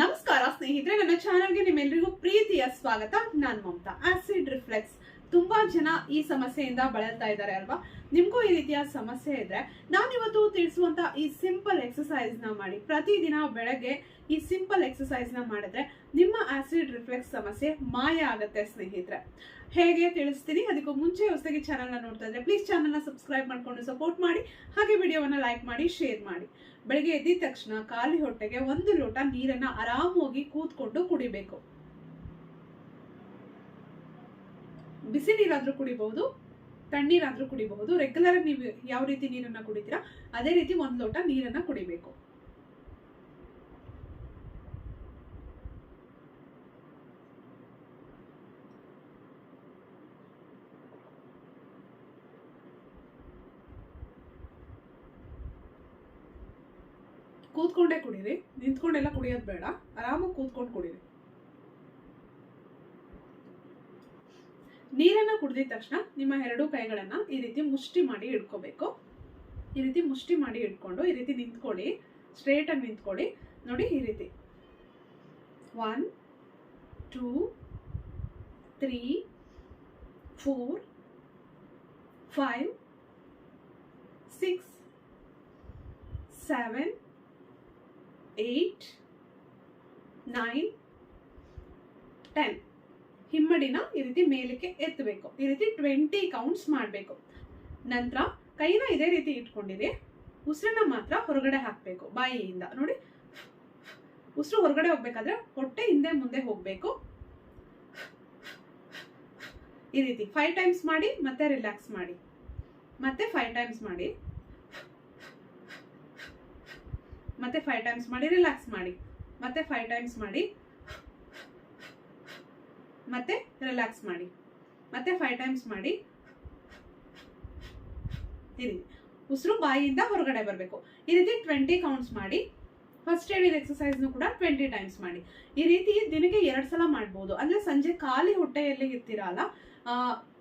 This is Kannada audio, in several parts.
ನಮಸ್ಕಾರ ಸ್ನೇಹಿತರೆ ನನ್ನ ಚಾನಲ್ಗೆ ನಿಮ್ಮೆಲ್ಲರಿಗೂ ಪ್ರೀತಿಯ ಸ್ವಾಗತ. ನಾನು ಮಮತಾ. ಆಸಿಡ್ ರಿಫ್ಲೆಕ್ಸ್ ತುಂಬಾ ಜನ ಈ ಸಮಸ್ಯೆಯಿಂದ ಬಳಲ್ತಾ ಇದ್ದಾರೆ ಅಲ್ವಾ? ನಿಮ್ಗೂ ಈ ರೀತಿಯ ಸಮಸ್ಯೆ ಇದ್ರೆ ನಾನಿವತ್ತು ತಿಳಿಸುವಂತ ಈ ಸಿಂಪಲ್ ಎಕ್ಸಸೈಸ್ನ ಮಾಡಿ. ಪ್ರತಿದಿನ ಬೆಳಗ್ಗೆ ಈ ಸಿಂಪಲ್ ಎಕ್ಸಸೈಸ್ನ ಮಾಡಿದ್ರೆ ನಿಮ್ಮ ಆಸಿಡ್ ರಿಫ್ಲೆಕ್ಸ್ ಸಮಸ್ಯೆ ಮಾಯ ಆಗತ್ತೆ ಸ್ನೇಹಿತರೆ. ಹೇಗೆ ತಿಳಿಸ್ತೀನಿ? ಅದಕ್ಕೂ ಮುಂಚೆ ಹೊಸದಾಗಿ ಚಾನಲ್ನ ನೋಡ್ತಾ ಇದ್ರೆ ಪ್ಲೀಸ್ ಚಾನಲ್ನ ಸಬ್ಸ್ಕ್ರೈಬ್ ಮಾಡ್ಕೊಂಡು ಸಪೋರ್ಟ್ ಮಾಡಿ. ಹಾಗೆ ವಿಡಿಯೋವನ್ನ ಲೈಕ್ ಮಾಡಿ ಶೇರ್ ಮಾಡಿ. ಬೆಳಗ್ಗೆ ಎದ್ದಿದ ತಕ್ಷಣ ಖಾಲಿ ಹೊಟ್ಟೆಗೆ ಒಂದು ಲೋಟ ನೀರನ್ನ ಆರಾಮಾಗಿ ಕೂತ್ಕೊಂಡು ಕುಡಿಬೇಕು. ಬಿಸಿ ನೀರಾದರೂ ಕುಡಿಬಹುದು, ತಣ್ಣೀರಾದ್ರೂ ಕುಡಿಬಹುದು ರೆಗ್ಯುಲರ್ ನೀವು ಯಾವ ರೀತಿ ನೀರನ್ನ ಕುಡಿತೀರಾ, ಅದೇ ರೀತಿ ಒಂದ್ ಲೋಟ ನೀರನ್ನ ಕುಡಿಬೇಕು. ಕೂತ್ಕೊಂಡೇ ಕುಡೀರಿ, ನಿಂತ್ಕೊಂಡೆಲ್ಲ ಕುಡಿಯೋದು ಬೇಡ, ಆರಾಮಾಗಿ ಕೂತ್ಕೊಂಡು ಕುಡೀರಿ. ನೀರನ್ನ ಕುಡಿದಿದ ತಕ್ಷಣ ನಿಮ್ಮ ಎರಡೂ ಕೈಗಳನ್ನ ಈ ರೀತಿ ಮುಷ್ಟಿ ಮಾಡಿ ಇಟ್ಕೋಬೇಕು ಈ ರೀತಿ ಮುಷ್ಟಿ ಮಾಡಿ ಇಟ್ಕೊಂಡು ಈ ರೀತಿ ನಿಂತ್ಕೊಳ್ಳಿ. ಸ್ಟ್ರೇಟ್ ಆಗಿ ನಿಂತ್ಕೊಳ್ಳಿ. ನೋಡಿ ಈ ರೀತಿ. One two three four five six seven eight nine ten ಹಿಮ್ಮಡಿನ ಈ ರೀತಿ ಮೇಲಕ್ಕೆ ಎತ್ತಬೇಕು. ಈ ರೀತಿ ಟ್ವೆಂಟಿ ಕೌಂಟ್ಸ್ ಮಾಡಬೇಕು. ನಂತರ ಕೈನ ಇದೇ ರೀತಿ ಇಟ್ಕೊಂಡಿರಿ. ಉಸಿರನ್ನ ಮಾತ್ರ ಹೊರಗಡೆ ಹಾಕಬೇಕು, ಬಾಯಿಯಿಂದ. ನೋಡಿ, ಉಸಿರು ಹೊರಗಡೆ ಹೋಗ್ಬೇಕಾದ್ರೆ ಹೊಟ್ಟೆ ಹಿಂದೆ ಮುಂದೆ ಹೋಗ್ಬೇಕು. ಈ ರೀತಿ ಫೈವ್ ಟೈಮ್ಸ್ ಮಾಡಿ, ಮತ್ತೆ ರಿಲ್ಯಾಕ್ಸ್ ಮಾಡಿ. ಮತ್ತೆ ಫೈವ್ ಟೈಮ್ಸ್ ಮಾಡಿ. ಮತ್ತೆ ಫೈವ್ ಟೈಮ್ಸ್ ಮಾಡಿ ರಿಲ್ಯಾಕ್ಸ್ ಮಾಡಿ. ಮತ್ತೆ ಫೈವ್ ಟೈಮ್ಸ್ ಮಾಡಿ. ಮತ್ತೆ ರಿಲ್ಯಾಕ್ಸ್ ಮಾಡಿ. ಮತ್ತೆ ಫೈವ್ ಟೈಮ್ಸ್ ಮಾಡಿ. ಇರಿ ಉಸಿರು ಬಾಯಿಯಿಂದ ಹೊರಗಡೆ ಬರಬೇಕು. ಈ ರೀತಿ ಟ್ವೆಂಟಿ ಕೌಂಟ್ಸ್ ಮಾಡಿ. ಫಸ್ಟ್ ಹೇಳಿದ ಎಕ್ಸಸೈಸ್ನು ಕೂಡ ಟ್ವೆಂಟಿ ಟೈಮ್ಸ್ ಮಾಡಿ. ಈ ರೀತಿ ದಿನಕ್ಕೆ ಎರಡು ಸಲ ಮಾಡ್ಬೋದು. ಅಂದ್ರೆ ಸಂಜೆ ಖಾಲಿ ಹೊಟ್ಟೆಯಲ್ಲಿ ಇರ್ತೀರಲ್ಲ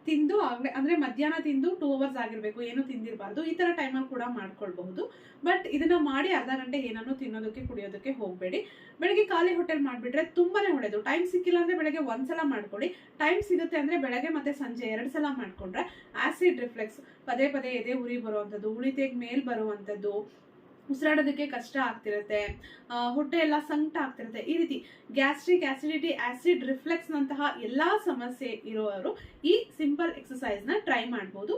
ತಿಂದು ಆಗ್ಲೇ ಅಂದ್ರೆ ಮಧ್ಯಾಹ್ನ ತಿಂದು ಟೂ ಅವರ್ಸ್ ಆಗಿರ್ಬೇಕು, ಏನು ತಿಂದಿರಬಾರ್ದು, ಈ ತರ ಟೈಮಲ್ಲಿ ಕೂಡ ಮಾಡ್ಕೊಳ್ಬಹುದು. ಬಟ್ ಇದನ್ನ ಮಾಡಿ ಅರ್ಧ ಗಂಟೆ ಏನನ್ನು ತಿನ್ನೋದಕ್ಕೆ, ಕುಡಿಯೋದಕ್ಕೆ ಹೋಗಬೇಡಿ. ಬೆಳಗ್ಗೆ ಖಾಲಿ ಹೋಟೆಲ್ ಮಾಡಿಬಿಟ್ರೆ ತುಂಬಾನೇ ಒಳ್ಳೇದು. ಟೈಮ್ ಸಿಕ್ಕಿಲ್ಲ ಅಂದ್ರೆ ಬೆಳಗ್ಗೆ ಒಂದ್ಸಲ ಮಾಡ್ಕೊಳ್ಳಿ. ಟೈಮ್ ಸಿಗುತ್ತೆ ಅಂದ್ರೆ ಬೆಳಗ್ಗೆ ಮತ್ತೆ ಸಂಜೆ ಎರಡು ಸಲ ಮಾಡ್ಕೊಂಡ್ರೆ ಆಸಿಡ್ ರಿಫ್ಲೆಕ್ಸ್ ಪದೇ ಪದೇ ಎದೆ ಉರಿ ಬರುವಂಥದ್ದು, ಉಳಿತೆಗೆ ಮೇಲ್ ಬರುವಂಥದ್ದು ಉಸಿರಾಡೋದಕ್ಕೆ ಕಷ್ಟ ಆಗ್ತಿರುತ್ತೆ ಹೊಟ್ಟೆ ಎಲ್ಲ ಸಂಕಟ ಆಗ್ತಿರುತ್ತೆ. ಈ ರೀತಿ ಗ್ಯಾಸ್ಟ್ರಿಕ್ ಆಸಿಡಿಟಿ ಆಸಿಡ್ ರಿಫ್ಲೆಕ್ಸ್ನಂತಹ ಎಲ್ಲ ಸಮಸ್ಯೆ ಇರೋರು ಈ ಸಿಂಪಲ್ ಎಕ್ಸಸೈಸ್ನ ಟ್ರೈ ಮಾಡ್ಬೋದು.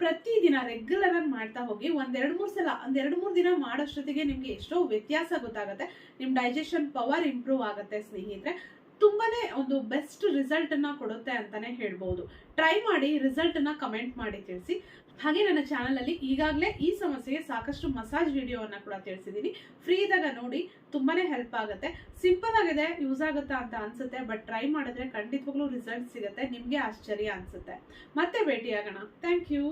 ಪ್ರತಿದಿನ ರೆಗ್ಯುಲರ್ ಆಗಿ ಮಾಡ್ತಾ ಹೋಗಿ ಒಂದೆರಡು ಮೂರು ಸಲ, ಒಂದೆರಡು ಮೂರು ದಿನ ಮಾಡೋಷ್ಟೊತ್ತಿಗೆ ನಿಮಗೆ ಎಷ್ಟೋ ವ್ಯತ್ಯಾಸ ಗೊತ್ತಾಗುತ್ತೆ. ನಿಮ್ಮ ಡೈಜೆಷನ್ ಪವರ್ ಇಂಪ್ರೂವ್ ಆಗುತ್ತೆ ಸ್ನೇಹಿತರೆ. ತುಂಬಾನೇ ಒಂದು ಬೆಸ್ಟ್ ರಿಸಲ್ಟ್ ಅನ್ನ ಕೊಡುತ್ತೆ ಅಂತಾನೆ ಹೇಳ್ಬೋದು. ಟ್ರೈ ಮಾಡಿ ರಿಸಲ್ಟ್ ಅನ್ನ ಕಮೆಂಟ್ ಮಾಡಿ ತಿಳಿಸಿ. ಹಾಗೆ ನನ್ನ ಚಾನಲ್ ಅಲ್ಲಿ ಈಗಾಗಲೇ ಈ ಸಮಸ್ಯೆಗೆ ಸಾಕಷ್ಟು ಮಸಾಜ್ ವಿಡಿಯೋವನ್ನ ಕೂಡ ತಿಳಿಸಿದೀನಿ ಫ್ರೀ ಇದ್ದಾಗ ನೋಡಿ, ತುಂಬಾನೇ ಹೆಲ್ಪ್ ಆಗುತ್ತೆ. ಸಿಂಪಲ್ ಆಗಿದೆ ಯೂಸ್ ಆಗುತ್ತಾ ಅಂತ ಅನ್ಸುತ್ತೆ ಬಟ್ ಟ್ರೈ ಮಾಡಿದ್ರೆ ಖಂಡಿತವಾಗ್ಲೂ ರಿಸಲ್ಟ್ ಸಿಗುತ್ತೆ, ನಿಮ್ಗೆ ಆಶ್ಚರ್ಯ ಅನ್ಸುತ್ತೆ. ಮತ್ತೆ ಭೇಟಿಯಾಗೋಣ. Thank you